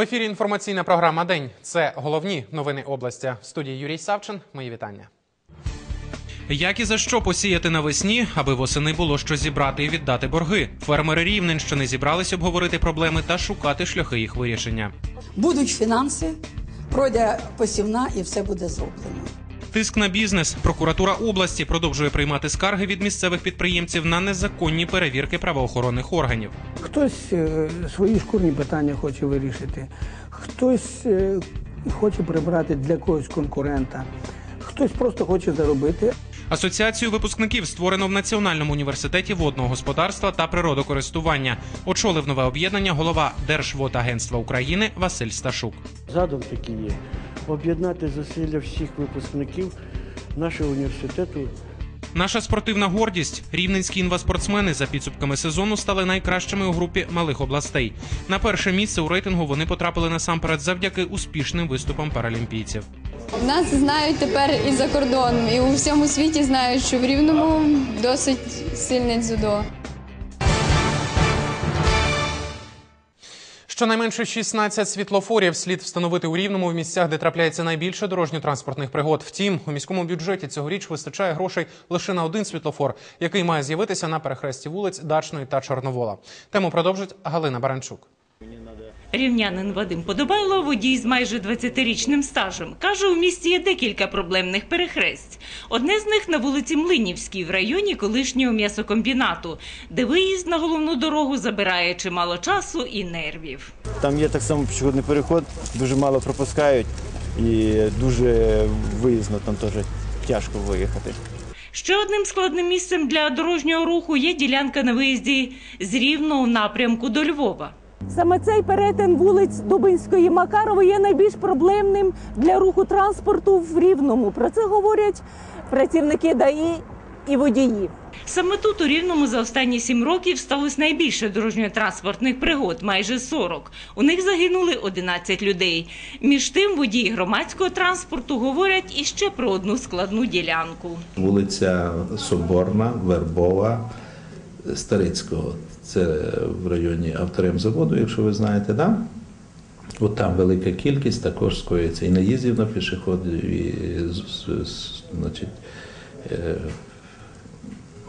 В ефірі інформаційна програма День. Це головні новини області. В студії Юрій Савчин. Мої вітання. Як і за що посіяти навесні, аби восени було що зібрати і віддати борги. Фермери Рівненщини зібрались обговорити проблеми та шукати шляхи їх вирішення. Будуть фінанси, пройде посівна і все буде зроблено. Тиск на бізнес. Прокуратура області продовжує приймати скарги від місцевих підприємців на незаконні перевірки правоохоронних органів. Хтось е, свої шкурні питання хоче вирішити, хтось е, хоче прибрати для когось конкурента, хтось просто хоче заробити. Асоціацію випускників створено в Національному університеті водного господарства та природокористування. Очолив нове об'єднання голова Держводагентства України Василь Сташук. Задум такий є об'єднати зусилля всіх випускників нашого університету. Наша спортивна гордість. Рівненські інваспортсмени за підсумками сезону стали найкращими у групі малих областей. На перше місце у рейтингу вони потрапили насамперед завдяки успішним виступам паралімпійців. Нас знають тепер і за кордоном, і у всьому світі знають, що в Рівному досить сильне дзюдо. Щонайменше 16 світлофорів слід встановити у рівному в місцях, де трапляється найбільше дорожньо-транспортних пригод. Втім, у міському бюджеті цьогоріч вистачає грошей лише на один світлофор, який має з'явитися на перехресті вулиць Дачної та Чорновола. Тему продовжить Галина Баранчук. Рівнянин Вадим Подобайло, водій з майже 20-річним стажем, каже, у місті є декілька проблемних перехресть. Одне з них на вулиці Млинівській, в районі колишнього м'ясокомбінату, де виїзд на головну дорогу забирає чимало часу і нервів. Там є так само пішохідний переход, дуже мало пропускають і дуже виїзно там теж тяжко виїхати. Ще одним складним місцем для дорожнього руху є ділянка на виїзді з Рівного напрямку до Львова. Саме цей перетин вулиць Дубинської Макарової є найбільш проблемним для руху транспорту в Рівному. Про це говорять працівники ДАІ і водії. Саме тут у Рівному за останні сім років сталося найбільше дорожньо-транспортних пригод, майже 40. У них загинули 11 людей. Між тим водії громадського транспорту говорять іще про одну складну ділянку. Вулиця Соборна, Вербова, Старицького. Це в районі авторемзаводу, якщо ви знаєте, да? От там велика кількість також скоїться і наїздів на пішоходів, і значить, е,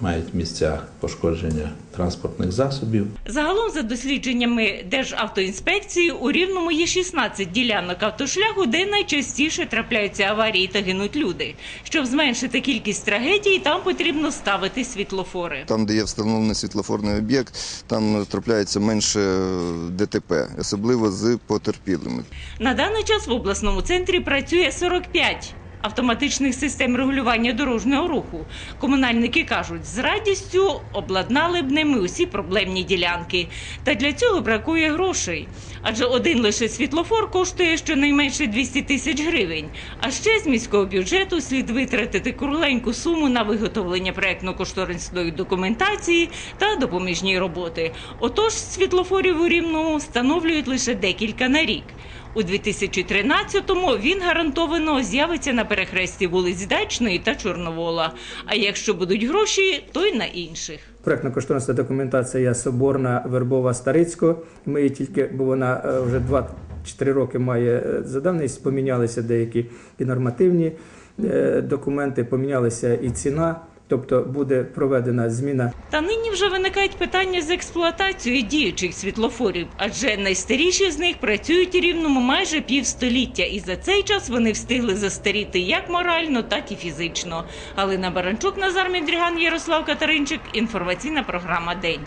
мають місця пошкодження транспортних засобів. Загалом, за дослідженнями Державтоінспекції, у Рівному є 16 ділянок автошляху, де найчастіше трапляються аварії та гинуть люди. Щоб зменшити кількість трагедій, там потрібно ставити світлофори. Там, де є встановлений світлофорний об'єкт, там трапляється менше е, ДТП, особливо з потерпілими. На даний час в обласному центрі працює 45 автоматичних систем регулювання дорожнього руху. Комунальники кажуть, з радістю обладнали б ними усі проблемні ділянки. Та для цього бракує грошей. Адже один лише світлофор коштує щонайменше 200 тисяч гривень. А ще з міського бюджету слід витратити кругленьку суму на виготовлення проектно-кошторисної документації та допоміжні роботи. Отож, світлофорів у Рівному встановлюють лише декілька на рік. У 2013-му він гарантовано з'явиться на перехресті вулиць Дачної та Чорновола. А якщо будуть гроші, то й на інших. Проектна кошторисна документація Соборна Вербова Старицького. Ми її тільки, бо вона е, вже 2-4 роки має е, за давність, помінялися деякі і нормативні е, документи, помінялася і ціна. Тобто буде проведена зміна Та нині вже виникають питання з експлуатацією діючих світлофорів, адже найстаріші з них працюють рівному майже півстоліття, і за цей час вони встигли застаріти як морально, так і фізично. Галина Баранчук, Назар Мідріган, Ярослав Катеринчик. Інформаційна програма День.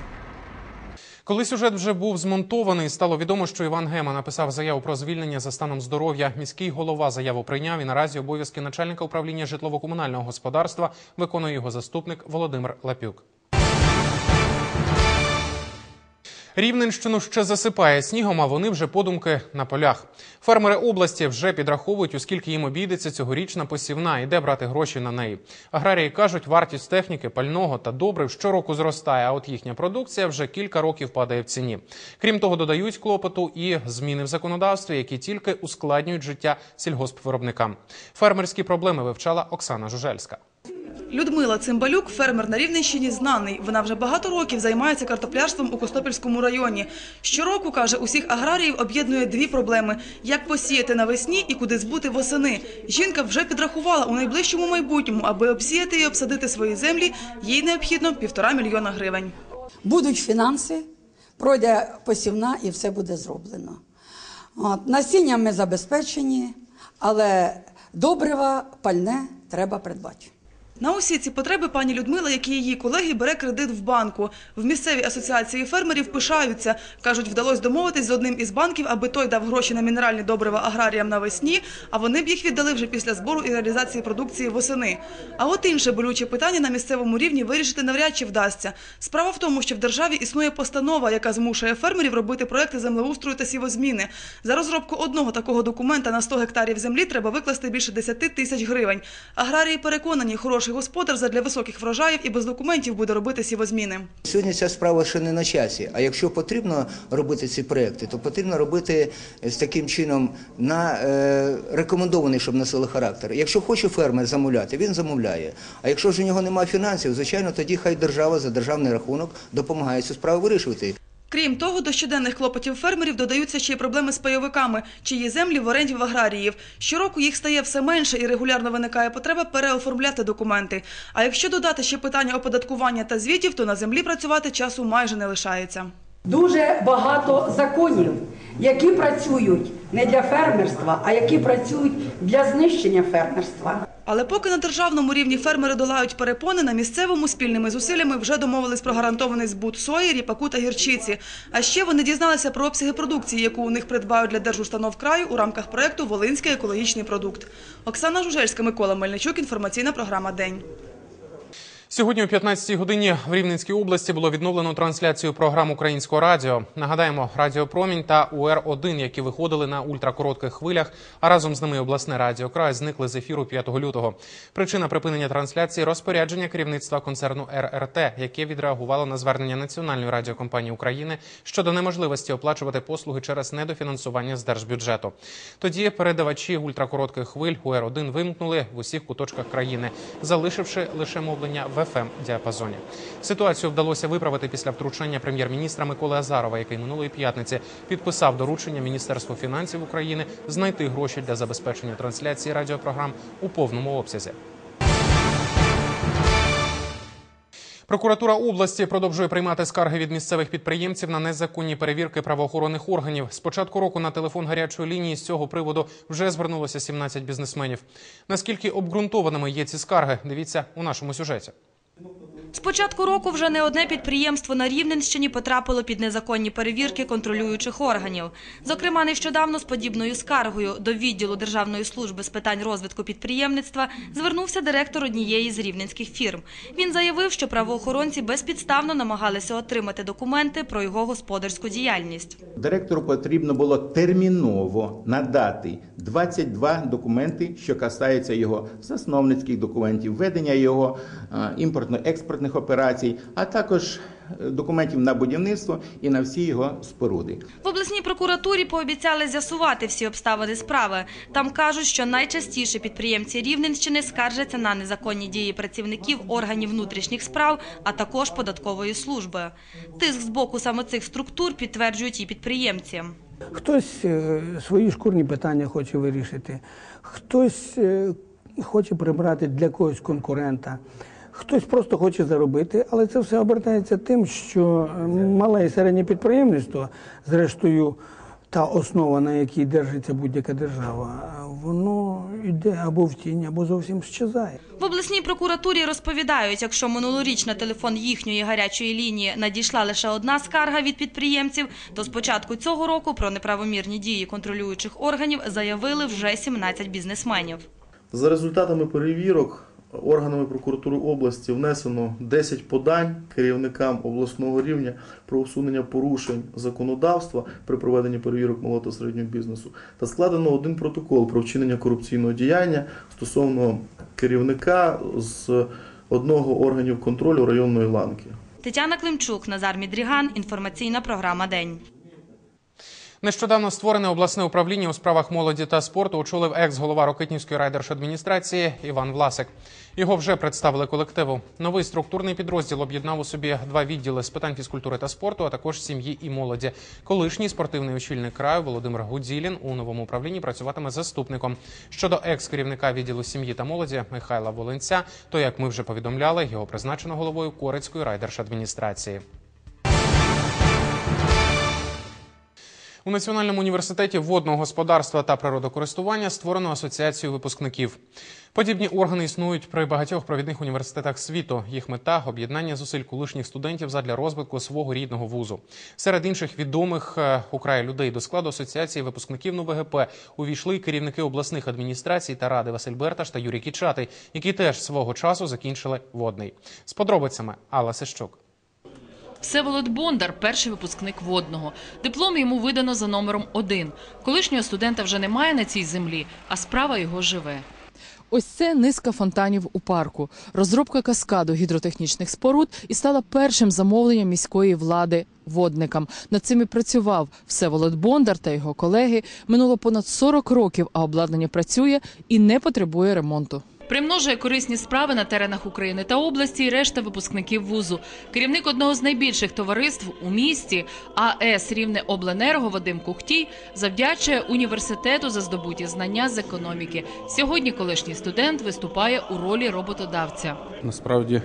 Коли сюжет вже був змонтований, стало відомо, що Іван Гема написав заяву про звільнення за станом здоров'я. Міський голова заяву прийняв і наразі обов'язки начальника управління житлово-комунального господарства виконує його заступник Володимир Лапюк. Рівненщину ще засипає снігом, а вони вже подумки на полях. Фермери області вже підраховують, оскільки їм обійдеться цьогорічна посівна і де брати гроші на неї. Аграрії кажуть, вартість техніки, пального та добрив щороку зростає, а от їхня продукція вже кілька років падає в ціні. Крім того, додають клопоту і зміни в законодавстві, які тільки ускладнюють життя сільгоспвиробникам. Фермерські проблеми вивчала Оксана Жужельська. Людмила Цимбалюк, фермер на Рівненщині, знаний. Вона вже багато років займається картоплярством у Костопільському районі. Щороку, каже, усіх аграріїв об'єднує дві проблеми – як посіяти навесні і куди збути восени. Жінка вже підрахувала у найближчому майбутньому, аби обсіяти і обсадити свої землі, їй необхідно півтора мільйона гривень. Будуть фінанси, пройде посівна і все буде зроблено. От, ми забезпечені, але добрива, пальне треба придбати. На усі ці потреби пані Людмила, як і її колеги, бере кредит в банку. В місцевій асоціації фермерів пишаються. Кажуть, вдалося домовитись з одним із банків, аби той дав гроші на мінеральні добрива аграріям навесні, а вони б їх віддали вже після збору і реалізації продукції восени. А от інше болюче питання на місцевому рівні вирішити навряд чи вдасться. Справа в тому, що в державі існує постанова, яка змушує фермерів робити проекти землеустрою та сівозміни. За розробку одного такого документа на 100 гектарів землі треба викласти більше 10 тисяч гривень. Аграрії переконані, хороший господар задля високих врожаїв і без документів буде робити сівозміни. Сьогодні ця справа ще не на часі. А якщо потрібно робити ці проекти, то потрібно робити з таким чином на е, рекомендований, щоб носили характер. Якщо хоче фермер замовляти, він замовляє. А якщо ж у нього немає фінансів, звичайно, тоді хай держава за державний рахунок допомагає цю справу вирішувати. Крім того, до щоденних клопотів фермерів додаються ще й проблеми з пайовиками, чиї землі в оренді в аграріїв. Щороку їх стає все менше і регулярно виникає потреба переоформляти документи. А якщо додати ще питання оподаткування та звітів, то на землі працювати часу майже не лишається. Дуже багато законів, які працюють не для фермерства, а які працюють для знищення фермерства. Але поки на державному рівні фермери долають перепони, на місцевому спільними зусиллями вже домовились про гарантований збут сої, ріпаку та гірчиці. А ще вони дізналися про обсяги продукції, яку у них придбають для держустанов краю у рамках проекту Волинський екологічний продукт. Оксана Жужельська, Микола Мельничук. Інформаційна програма День. Сьогодні о 15-й годині в Рівненській області було відновлено трансляцію програм українського радіо. Нагадаємо, Радіо Промінь та УР-1, які виходили на ультракоротких хвилях, а разом з ними обласне радіо край зникли з ефіру 5 лютого. Причина припинення трансляції розпорядження керівництва концерну РРТ, яке відреагувало на звернення Національної радіокомпанії України щодо неможливості оплачувати послуги через недофінансування з держбюджету. Тоді передавачі ультракоротких хвиль УР-1 вимкнули в усіх куточках країни, залишивши лише мовлення в fm діапазоні. Ситуацію вдалося виправити після втручання прем'єр-міністра Миколи Азарова, який минулої п'ятниці підписав доручення Міністерству фінансів України знайти гроші для забезпечення трансляції радіопрограм у повному обсязі. Прокуратура області продовжує приймати скарги від місцевих підприємців на незаконні перевірки правоохоронних органів. З початку року на телефон гарячої лінії з цього приводу вже звернулося 17 бізнесменів. Наскільки обґрунтованими є ці скарги? Дивіться у нашому сюжеті. З початку року вже не одне підприємство на Рівненщині потрапило під незаконні перевірки контролюючих органів. Зокрема, нещодавно з подібною скаргою до відділу Державної служби з питань розвитку підприємництва звернувся директор однієї з рівненських фірм. Він заявив, що правоохоронці безпідставно намагалися отримати документи про його господарську діяльність. Директору потрібно було терміново надати 22 документи, що касаються його засновницьких документів, ведення його е, імпортно-експортних операцій, а також е, документів на будівництво і на всі його споруди. В обласній прокуратурі пообіцяли з'ясувати всі обставини справи. Там кажуть, що найчастіше підприємці Рівненщини скаржаться на незаконні дії працівників органів внутрішніх справ, а також податкової служби. Тиск з боку саме цих структур підтверджують і підприємці. Хтось е, свої шкурні питання хоче вирішити, хтось е, хоче прибрати для когось конкурента, хтось просто хоче заробити, але це все обертається тим, що е, мале і середнє підприємництво, зрештою, та основа, на якій держиться будь-яка держава, воно йде або в тінь, або зовсім щезає. В обласній прокуратурі розповідають, якщо минулоріч на телефон їхньої гарячої лінії надійшла лише одна скарга від підприємців, то з початку цього року про неправомірні дії контролюючих органів заявили вже 17 бізнесменів. За результатами перевірок органами прокуратури області внесено 10 подань керівникам обласного рівня про усунення порушень законодавства при проведенні перевірок малого та середнього бізнесу та складено один протокол про вчинення корупційного діяння стосовно керівника з одного органів контролю районної ланки. Тетяна Климчук, Назар Мідріган. Інформаційна програма День. Нещодавно створене обласне управління у справах молоді та спорту очолив екс-голова Рокитнівської райдержадміністрації Іван Власик. Його вже представили колективу. Новий структурний підрозділ об'єднав у собі два відділи з питань фізкультури та спорту, а також сім'ї і молоді. Колишній спортивний очільник краю Володимир Гудзілін у новому управлінні працюватиме заступником. Щодо екс-керівника відділу сім'ї та молоді Михайла Волинця, то як ми вже повідомляли, його призначено головою Корецької райдержадміністрації. У Національному університеті водного господарства та природокористування створено асоціацію випускників. Подібні органи існують при багатьох провідних університетах світу. Їх мета об'єднання зусиль колишніх студентів задля розвитку свого рідного вузу. Серед інших відомих е, людей до складу асоціації випускників НУВГП увійшли керівники обласних адміністрацій та ради Василь Берташ та Юрій Кічатий, які теж свого часу закінчили водний. З подробицями Алла Сищук. Всеволод Бондар – перший випускник водного. Диплом йому видано за номером один. Колишнього студента вже немає на цій землі, а справа його живе. Ось це низка фонтанів у парку. Розробка каскаду гідротехнічних споруд і стала першим замовленням міської влади водникам. Над цим і працював Всеволод Бондар та його колеги. Минуло понад 40 років, а обладнання працює і не потребує ремонту. Примножує корисні справи на теренах України та області і решта випускників вузу. Керівник одного з найбільших товариств у місті АЕС Рівне Обленерго Вадим Кухтій завдячує університету за здобуті знання з економіки. Сьогодні колишній студент виступає у ролі роботодавця. Насправді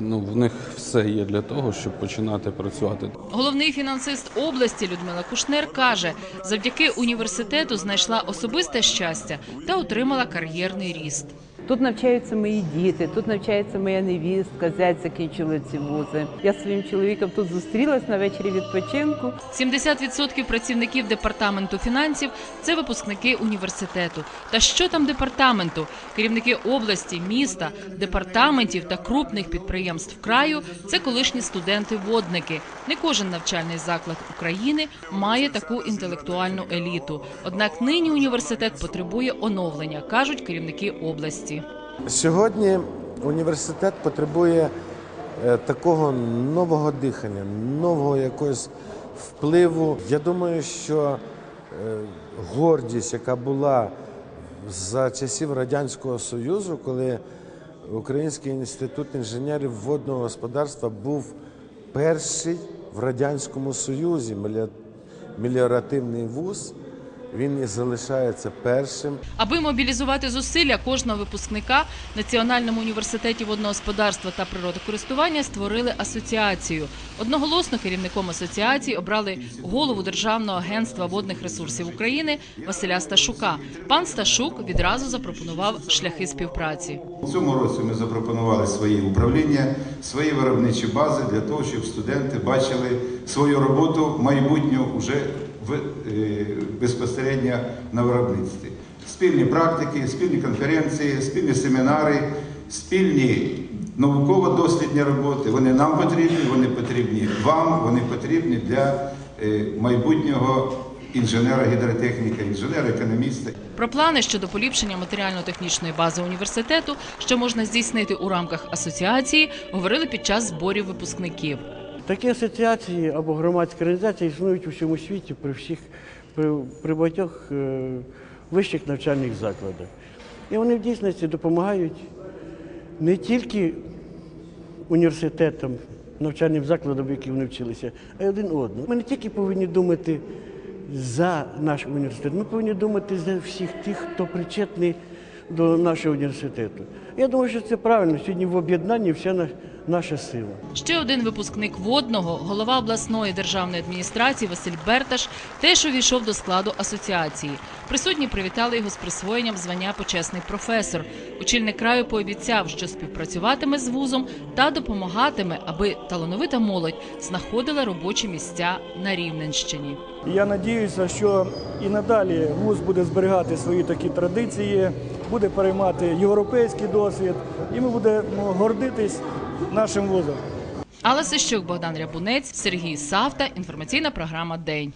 ну, в них все є для того, щоб починати працювати. Головний фінансист області Людмила Кушнер каже, завдяки університету знайшла особисте щастя та отримала кар'єрний ріст. Тут навчаються мої діти, тут навчається моя невістка, зять закінчили ці вузи. Я зі своїм чоловіком тут зустрілась на вечорі відпочинку. 70% працівників департаменту фінансів це випускники університету. Та що там департаменту? Керівники області, міста, департаментів та крупних підприємств краю це колишні студенти-водники. Не кожен навчальний заклад України має таку інтелектуальну еліту. Однак нині університет потребує оновлення, кажуть керівники області. Сьогодні університет потребує е, такого нового дихання, нового якогось впливу. Я думаю, що е, гордість, яка була за часів Радянського Союзу, коли Український інститут інженерів водного господарства був перший в Радянському Союзі мелі- меліоративний вуз, він і залишається першим. Аби мобілізувати зусилля кожного випускника в Національному університеті водного господарства та природокористування створили асоціацію. Одноголосно керівником асоціації обрали голову Державного агентства водних ресурсів України Василя Сташука. Пан Сташук відразу запропонував шляхи співпраці. У цьому році ми запропонували свої управління, свої виробничі бази для того, щоб студенти бачили свою роботу майбутню вже в, е, безпосередньо на виробництві. Спільні практики, спільні конференції, спільні семінари, спільні науково-дослідні роботи. Вони нам потрібні, вони потрібні вам, вони потрібні для е, майбутнього інженера-гідротехніка, інженера-економіста. Про плани щодо поліпшення матеріально-технічної бази університету, що можна здійснити у рамках асоціації, говорили під час зборів випускників. Такі асоціації або громадські організації існують у всьому світі при всіх при, при багатьох е, вищих навчальних закладах. І вони в дійсності допомагають не тільки університетам, навчальним закладам, в які вони вчилися, а й один одному. Ми не тільки повинні думати за наш університет, ми повинні думати за всіх тих, хто причетний до нашого університету. Я думаю, що це правильно. Сьогодні в об'єднанні вся на- наша сила. Ще один випускник водного, голова обласної державної адміністрації Василь Берташ, теж увійшов до складу асоціації. Присутні привітали його з присвоєнням звання почесний професор. Очільник краю пообіцяв, що співпрацюватиме з вузом та допомагатиме, аби талановита молодь знаходила робочі місця на Рівненщині. Я сподіваюся, що і надалі вуз буде зберігати свої такі традиції, буде переймати європейський досвід, і ми будемо гордитись нашим вузом. Алла Сищук, Богдан Рябунець, Сергій Савта. Інформаційна програма День.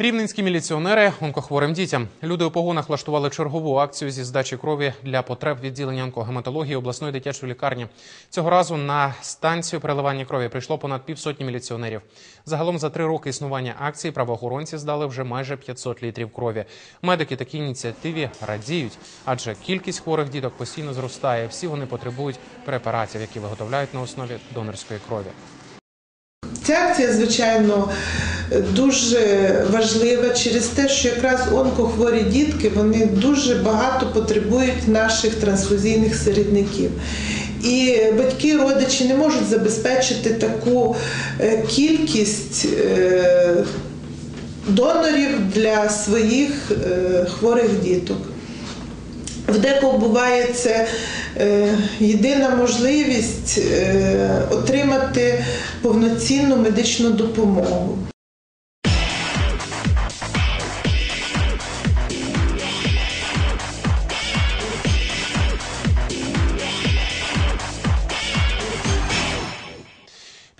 Рівненські міліціонери онкохворим дітям. Люди у погонах влаштували чергову акцію зі здачі крові для потреб відділення онкогематології обласної дитячої лікарні. Цього разу на станцію переливання крові прийшло понад півсотні міліціонерів. Загалом за три роки існування акції правоохоронці здали вже майже 500 літрів крові. Медики такій ініціативі радіють, адже кількість хворих діток постійно зростає. Всі вони потребують препаратів, які виготовляють на основі донорської крові. Ця звичайно, дуже важлива через те, що якраз онкохворі дітки вони дуже багато потребують наших трансфузійних середників. І батьки, родичі не можуть забезпечити таку е, кількість е, донорів для своїх е, хворих діток. В декого буває це єдина можливість отримати повноцінну медичну допомогу.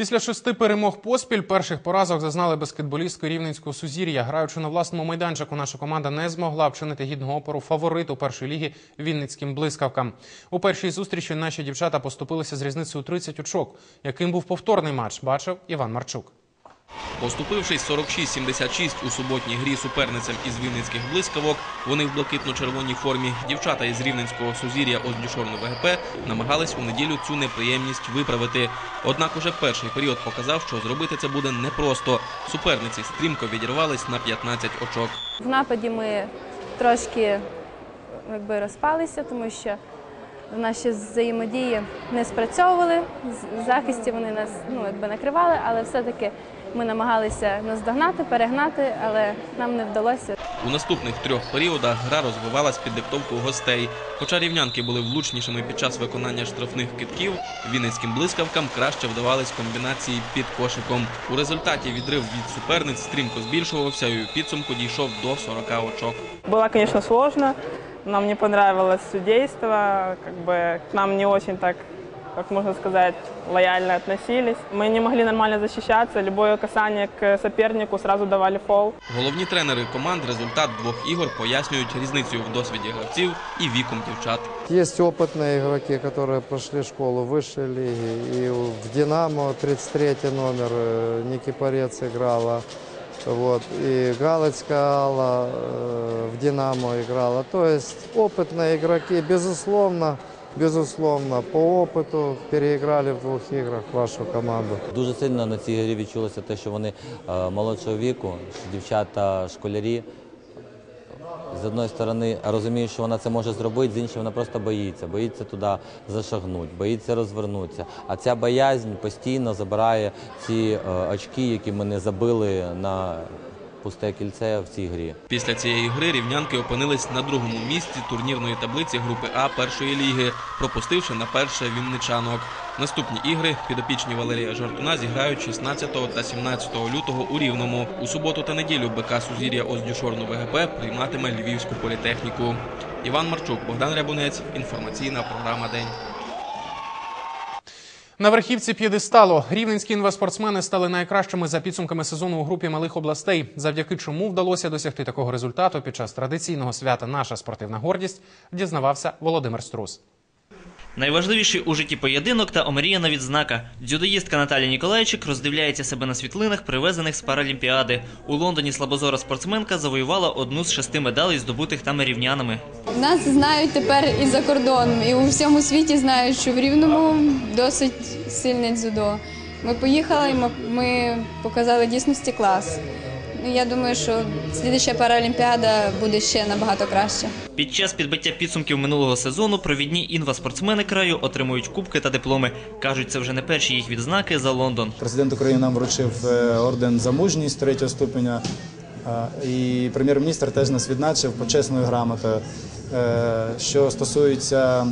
Після шести перемог поспіль перших поразок зазнали баскетболістки рівненського сузір'я. Граючи на власному майданчику, наша команда не змогла вчинити гідного опору фавориту першої ліги Вінницьким блискавкам. У першій зустрічі наші дівчата поступилися з різницею 30 очок. Яким був повторний матч, бачив Іван Марчук. Поступившись 46-76 у суботній грі суперницям із вінницьких блискавок, вони в блакитно-червоній формі. Дівчата із рівненського сузір'я Оздюшорну ВГП намагались у неділю цю неприємність виправити. Однак уже перший період показав, що зробити це буде непросто. Суперниці стрімко відірвались на 15 очок. В нападі ми трошки якби, розпалися, тому що наші взаємодії не спрацьовували. В захисті вони нас ну, якби, накривали, але все-таки ми намагалися наздогнати, перегнати, але нам не вдалося. У наступних трьох періодах гра розвивалась під диктовку гостей. Хоча рівнянки були влучнішими під час виконання штрафних китків, вінницьким блискавкам краще вдавались комбінації під кошиком. У результаті відрив від суперниць стрімко збільшувався і у підсумку дійшов до 40 очок. Было, конечно, сложно. Нам не понравилось судейство, как бы к нам не очень так, как можно сказать, лояльно относились. Мы не могли нормально защищаться, любое касание к сопернику сразу давали фол. Головні тренери команд результат двох ігор пояснюють різницею в досвіді гравців і віком дівчат. Есть опытные игроки, которые прошли школу высшей лиги. И в «Динамо» 33 номер э, Ники Порец играла. Вот. И Галицкая Алла э, в «Динамо» играла. То есть опытные игроки, безусловно, безусловно, по опыту переиграли в двух играх вашу команду. Дуже сильно на цій грі відчулося те, що вони е, молодшого віку, що дівчата школярі. З одної сторони розуміють, що вона це може зробити, з іншої вона просто боїться, боїться туди зашагнути, боїться розвернутися. А ця боязнь постійно забирає ці е, очки, які ми не забили на пусте кільце в цій грі. Після цієї гри рівнянки опинились на другому місці турнірної таблиці групи А першої ліги, пропустивши на перше вінничанок. Наступні ігри підопічні Валерія Жартуна зіграють 16 та 17 лютого у Рівному. У суботу та неділю БК Сузір'я Оздюшорну ВГП прийматиме Львівську політехніку. Іван Марчук, Богдан Рябунець. Інформаційна програма День. На верхівці п'єдесталу рівненські інвеспортсмени стали найкращими за підсумками сезону у групі малих областей, завдяки чому вдалося досягти такого результату під час традиційного свята Наша спортивна гордість дізнавався Володимир Струс. Найважливіший у житті поєдинок та омріяна відзнака. Дзюдоїстка Наталія Ніколайчик роздивляється себе на світлинах, привезених з Паралімпіади. У Лондоні слабозора спортсменка завоювала одну з шести медалей, здобутих там рівнянами. Нас знають тепер і за кордоном, і у всьому світі знають, що в Рівному досить сильне дзюдо. Ми поїхали, і ми показали дійсності клас. Ну, Я думаю, що слідча паралімпіада буде ще набагато краще. Під час підбиття підсумків минулого сезону провідні інваспортсмени краю отримують кубки та дипломи. Кажуть, це вже не перші їх відзнаки за Лондон. Президент України нам вручив е, орден за мужність третього ступеня. І прем'єр-міністр теж нас відзначив почесною грамотою. Е, Що стосується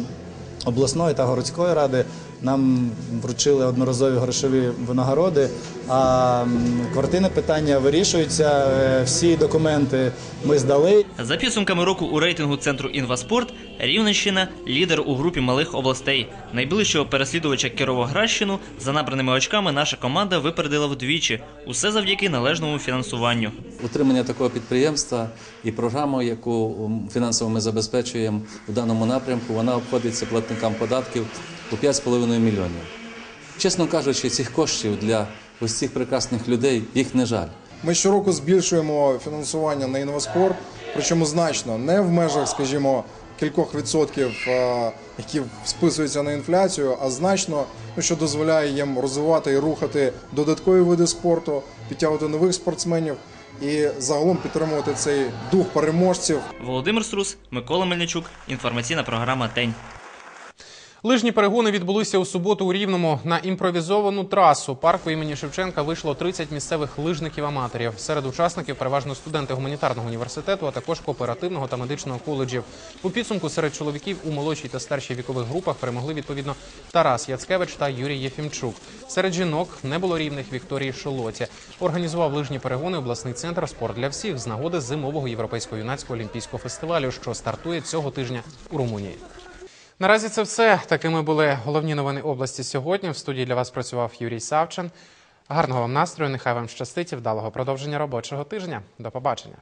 обласної та городської ради, нам вручили одноразові грошові винагороди. А квартирне питання вирішується. е, Всі документи ми здали. За підсумками року у рейтингу центру Інваспорт Рівненщина лідер у групі малих областей. Найближчого переслідувача Кіровоградщину за набраними очками наша команда випередила вдвічі. Усе завдяки належному фінансуванню. Утримання такого підприємства і програму, яку фінансово ми забезпечуємо у даному напрямку, вона обходиться платникам податків у 5,5 мільйонів. Чесно кажучи, цих коштів для ось цих прекрасних людей їх не жаль. Ми щороку збільшуємо фінансування на інваспорт, причому значно не в межах, скажімо, кількох відсотків, е, які списуються на інфляцію, а значно, ну, що дозволяє їм розвивати і рухати додаткові види спорту, підтягувати нових спортсменів і загалом підтримувати цей дух переможців. Володимир Струс, Микола Мельничук. Інформаційна програма День. Лижні перегони відбулися у суботу у Рівному на імпровізовану трасу. Парку імені Шевченка вийшло 30 місцевих лижників-аматорів. Серед учасників переважно студенти гуманітарного університету, а також кооперативного та медичного коледжів. У підсумку серед чоловіків у молодшій та старшій вікових групах перемогли відповідно Тарас Яцкевич та Юрій Єфімчук. Серед жінок не було рівних Вікторії Шолоті. Організував лижні перегони обласний центр спорт для всіх з нагоди зимового європейського юнацького олімпійського фестивалю, що стартує цього тижня у Румунії. Наразі це все. Такими були головні новини області сьогодні. В студії для вас працював Юрій Савчин. Гарного вам настрою. Нехай вам щастить і вдалого продовження робочого тижня. До побачення.